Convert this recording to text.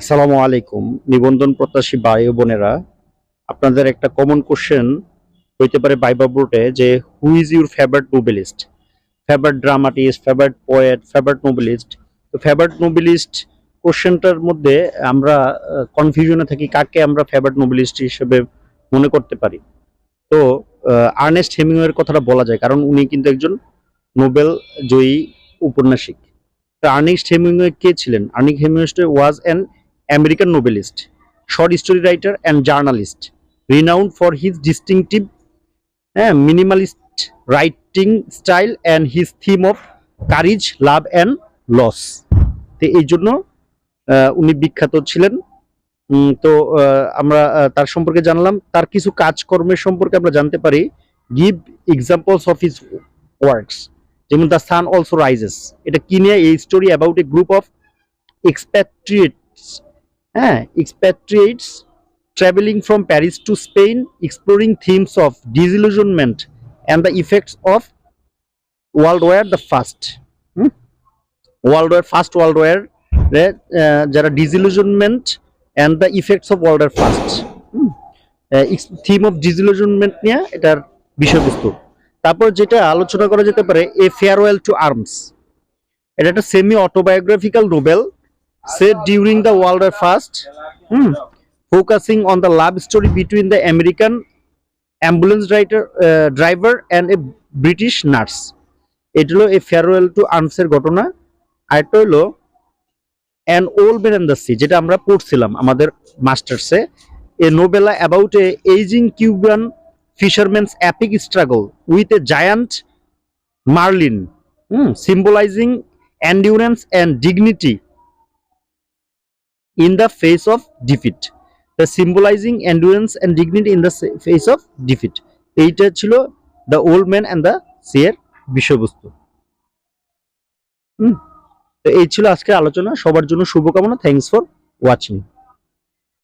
আসসালামু আলাইকুম, নিবন্ধন প্রত্যাশী ভাই বোনেরা। আপনাদের একটা কমন কোশ্চেন হইতে পারে বাইবা বোর্ডে যে who is your favourite novelist favourite dramatist favourite poet favourite novelist তো ফেভারিট নোবেলিস্ট কোশ্চেনটার মধ্যে আমরা কনফিউশনে থাকি কাকে আমরা ফেভারিট নোবেলিস্ট হিসেবে মনে করতে পারি। তো আর্নেস্ট হেমিংওয়ের কথাটা বলা যায়, কারণ উনি কিন্তু একজন নোবেল জয়ী উপন্যাসিক। তো আর্নেস্ট হেমিংওয়ে কে ছিলেন? Ernest Hemingway was an American novelist, short story writer and journalist renowned for his distinctive হ্যাঁ minimalist writing style and his theme of courage love and loss তো এই জন্য উনি বিখ্যাত ছিলেন। তো আমরা তার সম্পর্কে জানলাম। তার কিছু কাজকর্মের সম্পর্কে আমরা জানতে পারি। Give examples of his works যেমন দ্য সান অলসো রাইজেস। এটা কি নিয়ে? এই story about a group of expatriates হ্যাঁ expatriates travelling from Paris to Spain exploring themes of disillusionment and the effects of world war the first world war first world war যারা disillusionment and the effects of world war first theme of disillusionment নিয়ে এটার বিষয়বস্তু। তারপর যেটা আলোচনা করা যেতে পারে এ ফেয়ারওয়েল টু আর্মস এটা একটা semi autobiographical novel said during the World War First, hmm, focusing on the love story between the American ambulance driver, uh, driver and a British nurse. এটা হলো এ ফেয়ারওয়েল টু আর্মসের ঘটনা। আরেকটা হলো an old man and the sea যেটা আমরা পড়ছিলাম আমাদের মাস্টার্সে এ। Novella about a ageing Cuban fisherman's epic struggle with a giant marlin symbolising endurance and dignity the face of defeat the symbolizing endurance and dignity in the sa- face of defeat এইটা ছিল the old man and the সিয়ের বিষয়বস্তু হুম তো এই ছিল আজকের আলোচনা সবার জন্য শুভকামনা থ্যাংকস ফর ওয়াচিং